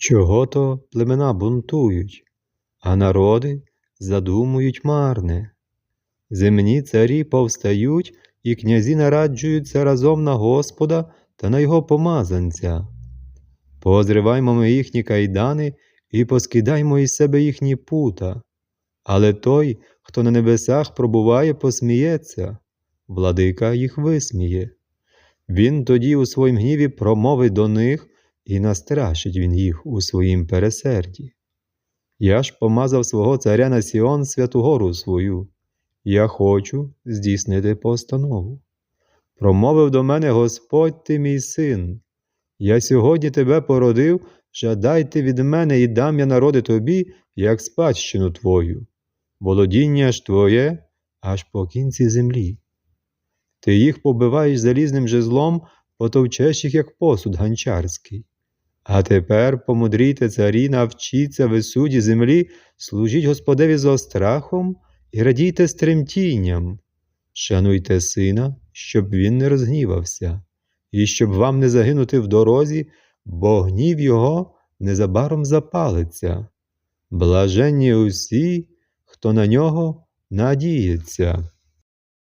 Чого то племена бунтують, а народи задумують марне. Земні царі повстають, і князі нараджуються разом на Господа та на його помазанця. Позриваймо ми їхні кайдани і поскидаймо із себе їхні пута. Але той, хто на небесах пробуває, посміється, владика їх висміє. Він тоді у своїм гніві промовить до них, і настрашить він їх у своїм пересерді. Я ж помазав свого царя на Сіон святу гору свою. Я хочу здійснити постанову. Промовив до мене Господь ти мій син. Я сьогодні тебе породив, жадайте від мене і дам я народи тобі, як спадщину твою. Володіння ж твоє аж по кінці землі. Ти їх побиваєш залізним жезлом, потовчеш їх, як посуд ганчарський. А тепер помудрійте царі, навчіться ви суді землі, служіть Господеві з острахом і радійте з тремтінням. Шануйте сина, щоб він не розгнівався, і щоб вам не загинути в дорозі, бо гнів його незабаром запалиться. Блаженні усі, хто на нього надіється.